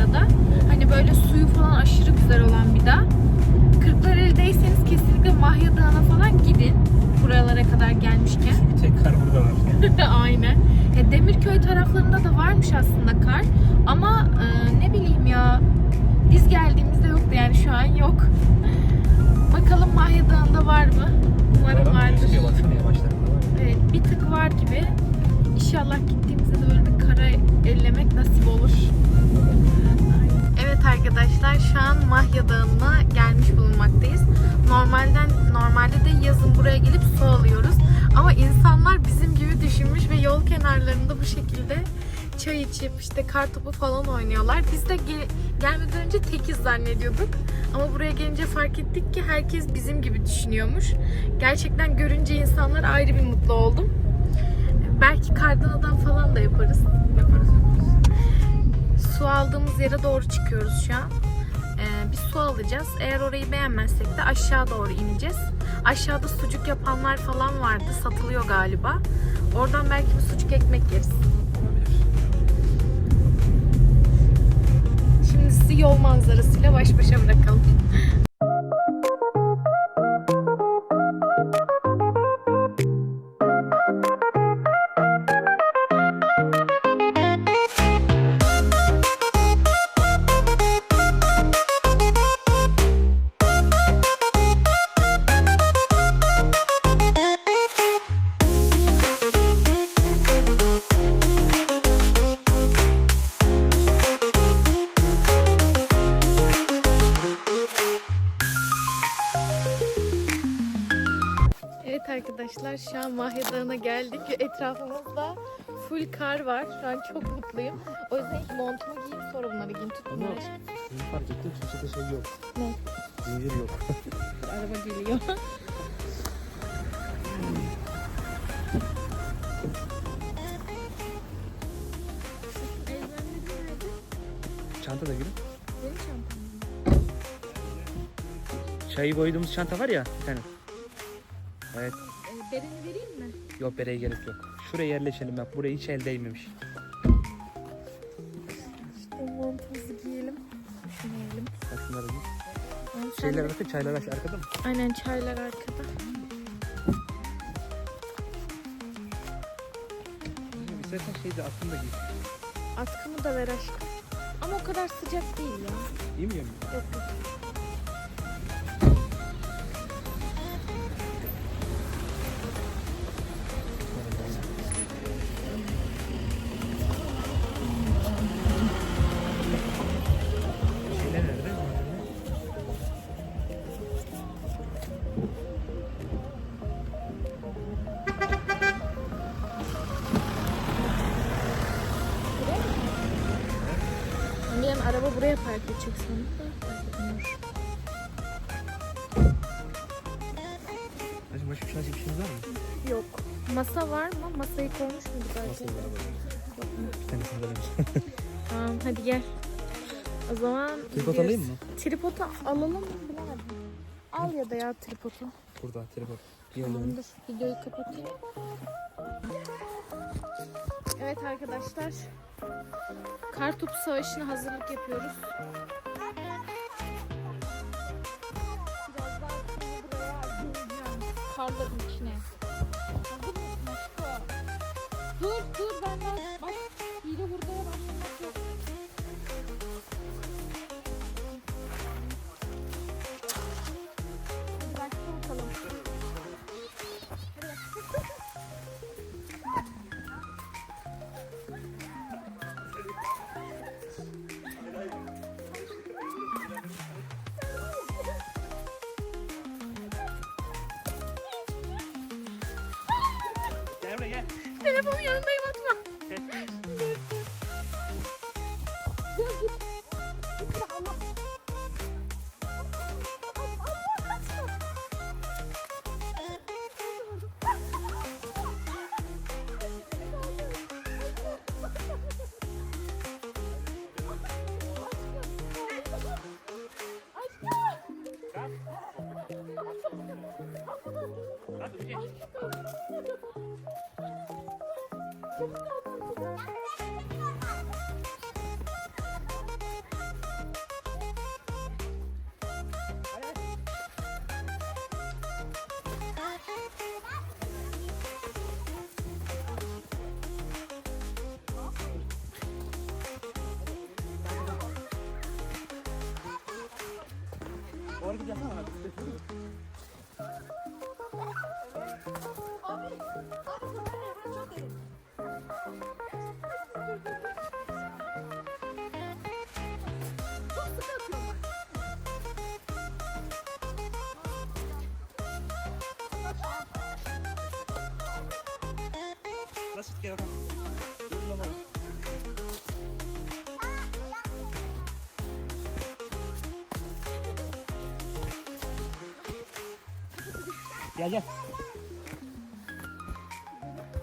arada. Hani böyle suyu falan aşırı güzel olan bir dağ. Kırklareli'deyseniz kesinlikle Mahya Dağı'na falan gidin. Buralara kadar gelmişken. Bir tek kar burada var. Aynen. Ya Demirköy taraflarında da varmış aslında kar. Ama e, ne bileyim ya biz geldiğimizde yoktu yani şu an yok. Bakalım Mahya Dağı'nda var mı? Umarım Adam vardır. Evet bir tık var gibi. İnşallah gittiğimizde de böyle bir kara ellemek nasip olur. Evet arkadaşlar şu an Mahya Dağı'na gelmiş bulunmaktayız. Normalden normalde de yazın buraya gelip su alıyoruz. Ama insanlar bizim gibi düşünmüş ve yol kenarlarında bu şekilde çay içip işte kar topu falan oynuyorlar. Biz de ge- gelmeden önce tekiz zannediyorduk. Ama buraya gelince fark ettik ki herkes bizim gibi düşünüyormuş. Gerçekten görünce insanlar ayrı bir mutlu oldum. Belki kardan adam falan da. Yaparız yaparız. Su aldığımız yere doğru çıkıyoruz şu an. Ee, bir su alacağız. Eğer orayı beğenmezsek de aşağı doğru ineceğiz. Aşağıda sucuk yapanlar falan vardı. Satılıyor galiba. Oradan belki bir sucuk ekmek yeriz. Şimdi sizi yol manzarasıyla baş başa bırakalım. Şu an Mahya Dağı'na geldik ve etrafımızda full kar var. Şu an çok mutluyum. O yüzden ilk montumu giyeyim sonra bunları giyeyim. Tut bunları. Şunu fark ettim Türkçe'de şey yok. Ne? Zincir yok. Araba geliyor. Çanta da gülüm. Benim çantam. Çayı koyduğumuz çanta var ya bir tane. Evet. Bereni vereyim mi? Yok bereye gerek yok. Şuraya yerleşelim bak. Buraya hiç el değmemiş. İşte montumuzu giyelim. Düşünelim. Bak şunları giy. Sen Şeyler bakın çaylar arkada mı? Aynen çaylar arkada. İstersen şey de aklında giy. Atkımı da ver aşkım. Ama o kadar sıcak değil ya. İyi mi yani? Yok yok. Araba buraya park edecek sandım da. park edemiyor. Hacı başka bir şey bir şeyiniz var mı? Yok. Masa var mı? Masayı koymuş muyduk Nasıl belki? var arabada? Yok mu? Bir tanesini verelim. Tamam hadi gel. O zaman Tripod gidiyoruz. alayım mı? Tripodu alalım mı bilemedim. Al ya da ya tripodu. Burada tripod. Tamamdır. Videoyu kapatayım. Evet arkadaşlar. Kartopu savaşına hazırlık yapıyoruz. Biraz daha seni buraya. Karların içine. れもやんないあっ Oraya gidiyorsun ama. Nasıl gel bakalım. Dur bakalım. Gel gel.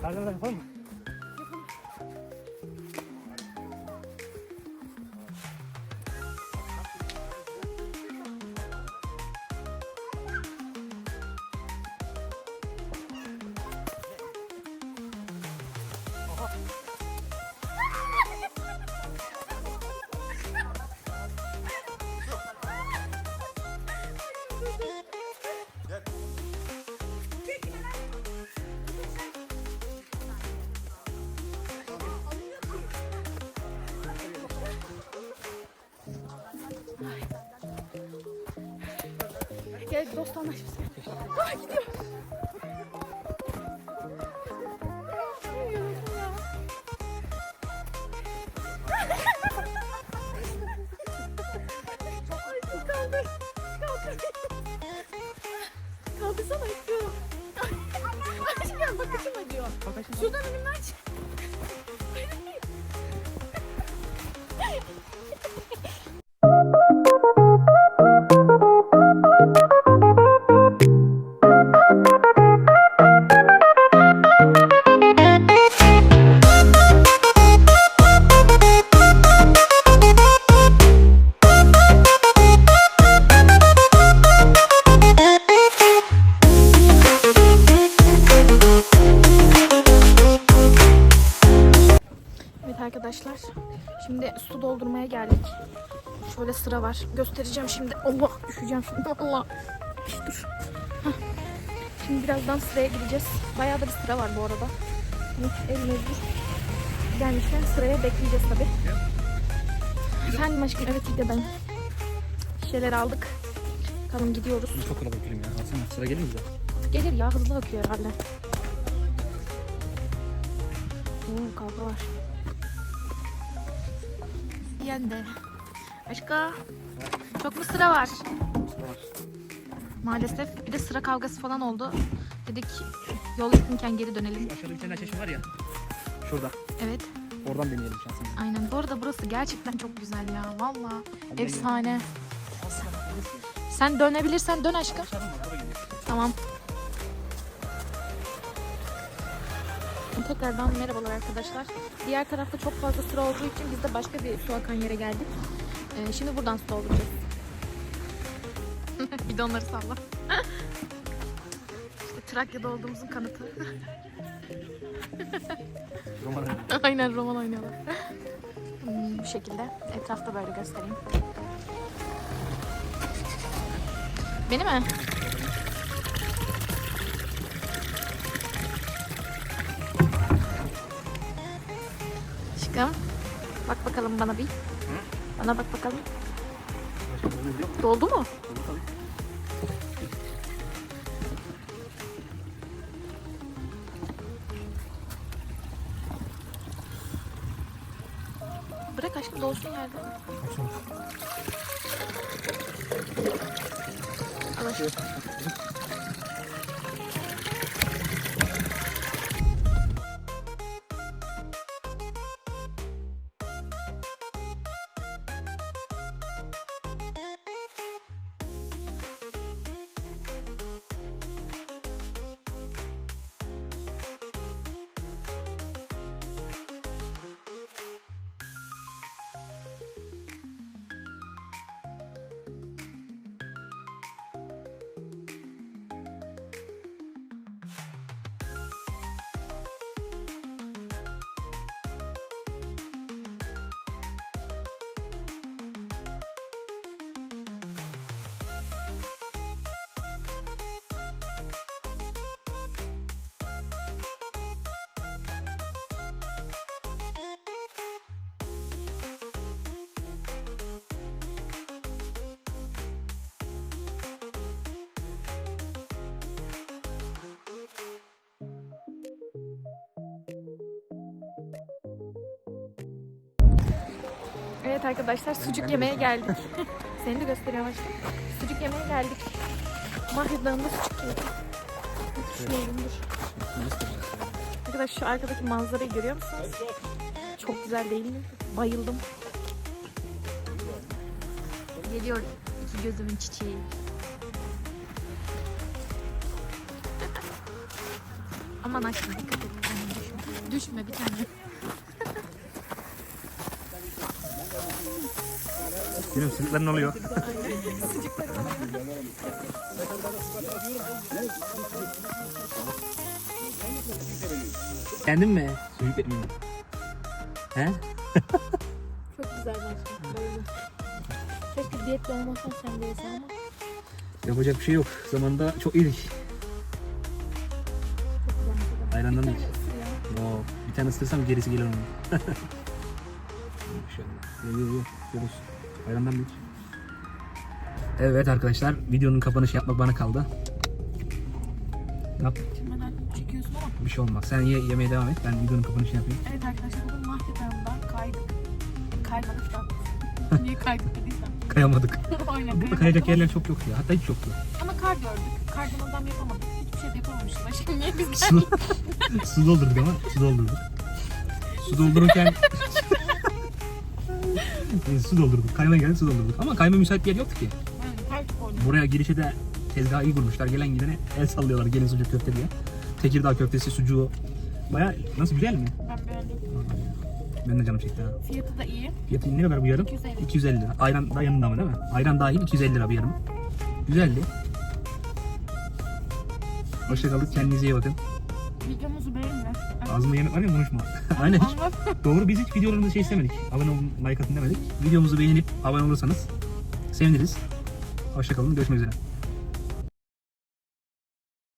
Karnına yapalım mı? Gel dostlarla şimdi. Ah gidiyor. Ay, yoruldum ya. Ay, kaldır. Kaldır. Kaldırsana istiyorum. Ay, ya bakışım acıyor. Şuradan önümden çık. Şimdi su doldurmaya geldik. Şöyle sıra var. Göstereceğim şimdi. Allah düşeceğim şimdi. Allah. Dur. Şimdi birazdan sıraya gireceğiz. Bayağı da bir sıra var bu arada. El mecbur. Gelmişken sıraya bekleyeceğiz tabi. Efendim aşkım evet videodayım. Bir şeyler aldık. Bakalım gidiyoruz. Çok kalabalık ya. Alsana. Sıra gelir mi bize? Gelir ya hızlı akıyor herhalde. Oo kavga var. Yendi. Başka? Çok mu sıra var? Maalesef. Bir de sıra kavgası falan oldu. Dedik yol yakınken geri dönelim. Aşağıda bir tane çeşme var ya. Şurada. Evet. Oradan deneyelim şansımızı. Aynen. Bu arada burası gerçekten çok güzel ya. Valla. Efsane. Sen dönebilirsen dön aşkım. Tekrardan merhabalar arkadaşlar. Diğer tarafta çok fazla sıra olduğu için biz de başka bir su akan yere geldik. Ee, şimdi buradan su dolduracağız. Bidonları salla. işte Trakya'da olduğumuzun kanıtı. Roman. Aynen roman oynuyorlar. Hmm, bu şekilde. Etrafta böyle göstereyim. Beni mi? Aşkım. Bak bakalım bana bir. Bana bak bakalım. Doldu mu? Bırak aşkım dolsun yerde. Al aşkım. Evet arkadaşlar sucuk yemeye geldik. Seni de gösteriyorum aşkım. Sucuk yemeye geldik. Mahir Dağı'nda sucuk yedik. Düşünelim dur. Arkadaş şu arkadaki manzarayı görüyor musunuz? Çok güzel değil mi? Bayıldım. Geliyor iki gözümün çiçeği. Aman aşkım dikkat et. Düşme bir tane. Bilmiyorum sıcaklar ne oluyor? Kendin mi? Sucuk ekmeği. He? Çok güzel aşkım. Bayıldım. Keşke diyette olmasan sen de yesen ama Yapacak bir şey yok. Zamanında çok iyiydik. Ayrandan da Bir iç. Oo, bir tane ısırsam gerisi gelir onun. Şöyle. Yo, yo, yo. Bir iç. Evet arkadaşlar videonun kapanışı yapmak bana kaldı. Yap. Çekmeden çekiyorsun ama. Bir şey olmaz. Sen ye, yemeye devam et. Ben videonun kapanışını yapayım. Evet arkadaşlar bugün Mahkeda'ndan kaydık. Kaymadık da. Niye kaydık dediysem. Kayamadık. Aynen Burada kayacak yerler çok yoktu ya. Hatta hiç yoktu. Ama kar gördük. Kardan adam yapamadık. Hiçbir şey de yapamamışız. Aşkım niye biz Su, su doldurduk ama su doldurduk. Su doldururken su doldurduk. Kaymaya geldik su doldurduk. Ama kayma müsait bir yer yoktu ki. Yani. Buraya girişe de tezgahı iyi kurmuşlar. Gelen gidene el sallıyorlar gelin sucuk köfte diye. Tekirdağ köftesi, sucuğu. Baya nasıl güzel mi? Ben beğendim. Ben de canım çekti ha. Fiyatı da iyi. Fiyatı ne kadar bu yarım? 250. 250 lira. Ayran da yanında mı değil mi? Ayran dahil 250 lira bir yarım. Güzeldi. Hoşçakalın. Kendinize iyi bakın. Videomuzu beğenin. Ağzımda yemek var ya konuşma. Aynen. Doğru biz hiç videolarımızda şey istemedik. Abone olun, like atın demedik. Videomuzu beğenip abone olursanız seviniriz. Hoşçakalın. Görüşmek üzere.